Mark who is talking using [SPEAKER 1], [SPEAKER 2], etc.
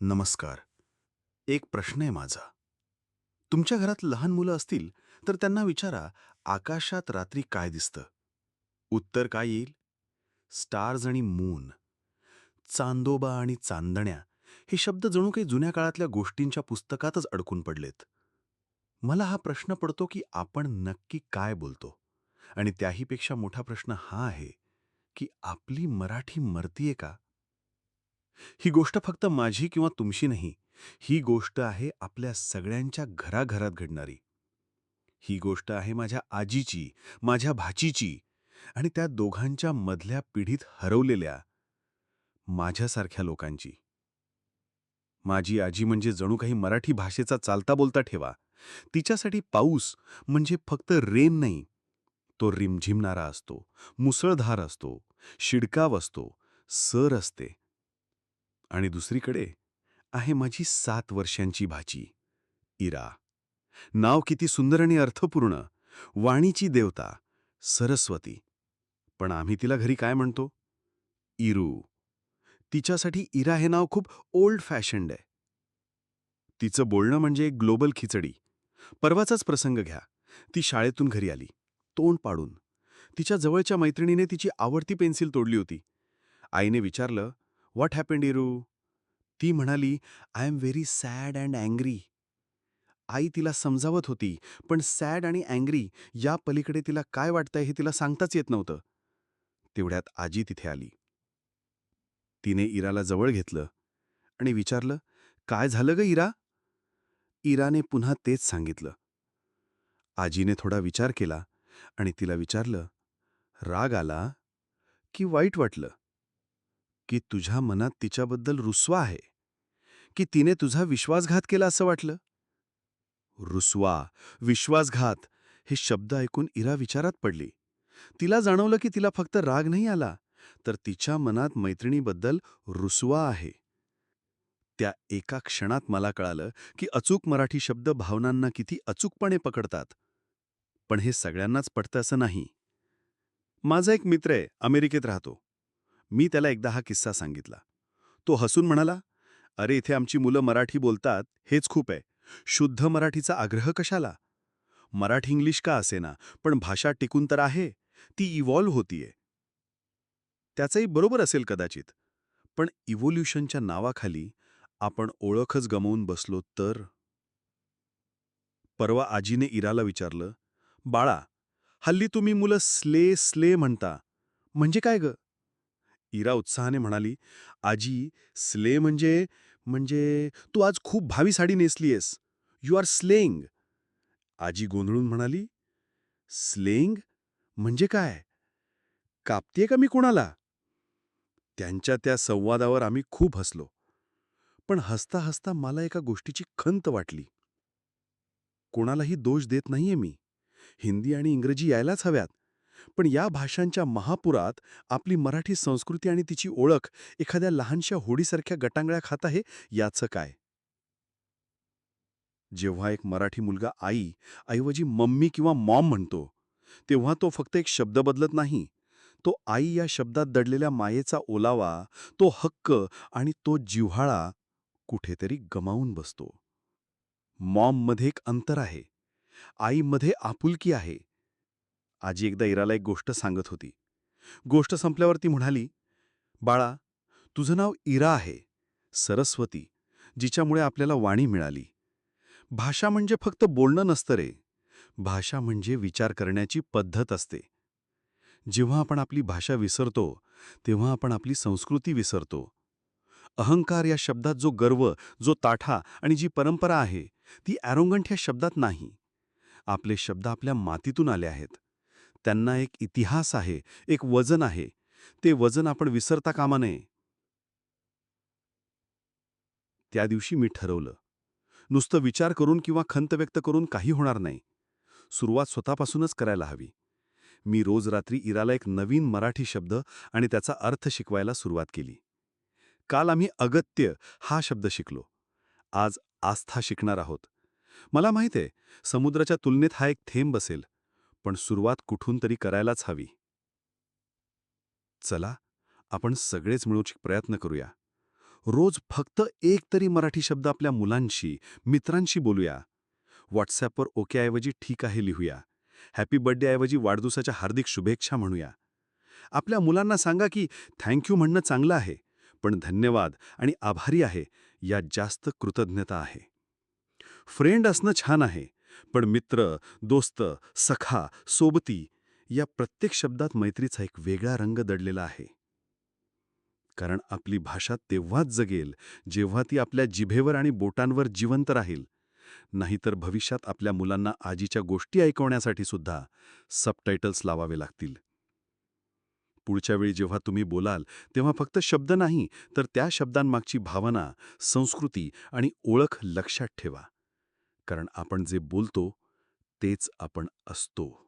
[SPEAKER 1] नमस्कार. एक प्रश्न आहे माझा. तुमच्या घरात लहान मुलं असतील तर त्यांना विचारा आकाशात रात्री काय दिसतं? उत्तर काय येईल? स्टार्स आणि मून. चांदोबा आणि चांदण्या हे शब्द जणू काही जुन्या काळातल्या गोष्टींच्या पुस्तकातच अडकून पडलेत. मला हा प्रश्न पडतो की आपण नक्की काय बोलतो? आणि त्याहीपेक्षा मोठा प्रश्न हा आहे की आपली मराठी मरतीये का? ही गोष्ट फक्त माझी किंवा तुमची नाही. ही गोष्ट आहे आपल्या सगळ्यांच्या घराघरात घडणारी. ही गोष्ट आहे माझ्या आजीची माझ्या भाचीची आणि त्या दोघांच्या मधल्या पिढीत हरवलेल्या माझ्यासारख्या लोकांची. माझी आजी म्हणजे जणू काही मराठी भाषेचा चालता बोलता ठेवा. तिच्यासाठी पाऊस म्हणजे फक्त रेन नाही. तो रिमझिमणारा असतो मुसळधार असतो शिडकाव असतो सर असते. आणि दुसरीकडे आहे माझी सात वर्षांची भाची इरा. नाव किती सुंदर आणि अर्थपूर्ण. वाणीची देवता सरस्वती. पण आम्ही तिला घरी काय म्हणतो? इरू. तिच्यासाठी इरा हे नाव खूप ओल्ड फॅशन्ड आहे. तिचं बोलणं म्हणजे एक ग्लोबल खिचडी. परवाचाच प्रसंग घ्या. ती शाळेतून घरी आली. तोंड पाडून. तिच्या जवळच्या मैत्रिणीने तिची आवडती पेन्सिल तोडली होती. आईने विचारलं व्हॉट हॅपन्ड इरू ती म्हणाली I am very sad and angry आई तिला समजावत होती पण सॅड आणि अँग्री या पलीकडे तिला काय वाटतंय हे तिला सांगताच येत नव्हतं. तेवढ्यात आजी तिथे आली. तिने इराला जवळ घेतलं आणि विचारलं काय झालं ग इरा? इराने पुन्हा तेच सांगितलं. आजीने थोडा विचार केला आणि तिला विचारलं राग आला की वाईट वाटलं? की तुझ्या मनात तिच्याबद्दल रुसवा आहे? की तिने तुझा विश्वासघात केला असं वाटलं? रुसवा विश्वासघात हे शब्द ऐकून इरा विचारात पडली. तिला जाणवलं की तिला फक्त राग नाही आला तर तिच्या मनात मैत्रिणीबद्दल रुसवा आहे. त्या एका क्षणात मला कळालं की अचूक मराठी शब्द भावनांना किती अचूकपणे पकडतात. पण हे सगळ्यांनाच पडतं असं नाही. माझा एक मित्र आहे अमेरिकेत राहतो. मी त्याला एकदा हा किस्सा सांगितला. तो हसून म्हणाला अरे इथे आमची मुलं मराठी बोलतात हेच खूप आहे. शुद्ध मराठीचा आग्रह कशाला? मराठी इंग्लिश का असेना? पण भाषा टिकून तर आहे. ती इव्हॉल्व्ह होतीये. त्याचंही बरोबर असेल कदाचित. पण इव्होल्युशनच्या नावाखाली आपण ओळखच गमवून बसलो तर? परवा आजीने इराला विचारलं बाळा हल्ली तुम्ही मुलं स्ले स्ले म्हणता. म्हणजे काय ग? इरा उत्साहाने म्हणाली आजी स्ले म्हणजे म्हणजे तू आज खूप भावी साडी नेसलीयस. यू आर स्लेंग आजी गोंधळून म्हणाली स्लेंग म्हणजे काय? कापतेय का मी कोणाला? त्यांच्या त्या संवादावर आम्ही खूप हसलो पण हसता हसता मला एका गोष्टीची खंत वाटली. कोणालाही दोष देत नाहीये मी. हिंदी आणि इंग्रजी यायलाच हव्यात. पण या भाषांच्या महापुरात आपली मराठी संस्कृती आणि तिची ओळख एखाद्या लहानशा होडीसारख्या गटांगळ्या खात आहे याचं काय? जेव्हा एक मराठी मुलगा आई ऐवजी मम्मी किंवा मॉम म्हणतो तेव्हा तो फक्त एक शब्द बदलत नाही. तो आई या शब्दात दडलेल्या मायेचा ओलावा तो हक्क आणि तो जिव्हाळा कुठेतरी गमावून बसतो. मॉममध्ये एक अंतर आहे. आईमध्ये आपुलकी आहे. आजी एकदा इराला एक गोष्ट सांगत होती. गोष्ट संपल्यावर ती म्हणाली बाळा तुझं नाव इरा आहे सरस्वती जिच्यामुळे आपल्याला वाणी मिळाली. भाषा म्हणजे फक्त बोलणं नसतं रे. भाषा म्हणजे विचार करण्याची पद्धत असते. जेव्हा आपण आपली भाषा विसरतो तेव्हा आपण आपली संस्कृती विसरतो. अहंकार या शब्दात जो गर्व जो ताठा आणि जी परंपरा आहे ती ॲरोगंट ह्या शब्दात नाही. आपले शब्द आपल्या मातीतून आले आहेत. त्यांना एक इतिहास आहे एक वजन आहे. ते वजन आपण विसरता कामा नये. त्या दिवशी मी ठरवलं. नुसतं विचार करून किंवा खंत व्यक्त करून काही होणार नाही. सुरुवात स्वतःपासूनच करायला हवी. मी रोज रात्री इराला एक नवीन मराठी शब्द आणि त्याचा अर्थ शिकवायला सुरुवात केली. काल आम्ही अगत्य हा शब्द शिकलो. आज आस्था शिकणार आहोत. मला माहीत आहे समुद्राच्या तुलनेत हा एक थेंब बसेल पण सुरुवात कुठून तरी करायलाच हवी. चला आपण सगळेच मिळून प्रयत्न करूया.
[SPEAKER 2] रोज फक्त एक तरी मराठी शब्द आपल्या मुलांशी मित्रांशी बोलूया. व्हॉट्सॲपवर ओकेऐवजी ठीक आहे लिहूया. हॅपी बर्थडेऐवजी वाढदिवसाच्या हार्दिक शुभेच्छा म्हणूया. आपल्या मुलांना सांगा की थँक्यू म्हणणं चांगलं आहे पण धन्यवाद आणि आभारी आहे यात जास्त कृतज्ञता आहे. फ्रेंड असणं छान आहे पण मित्र दोस्त सखा सोबती या प्रत्येक शब्दात मैत्रीचा एक वेगळा रंग दडलेला आहे. कारण आपली भाषा तेव्हाच जगेल जेव्हा ती आपल्या जिभेवर आणि बोटांवर जिवंत राहील. नाहीतर भविष्यात आपल्या मुलांना आजीच्या गोष्टी ऐकवण्यासाठी सुद्धा सबटायटल्स लावावे लागतील. पुढच्या वेळी जेव्हा तुम्ही बोलाल तेव्हा फक्त शब्द नाही तर त्या शब्दांमागची भावना संस्कृती आणि ओळख लक्षात ठेवा. कारण आपण जे बोलतो तेच आपण असतो.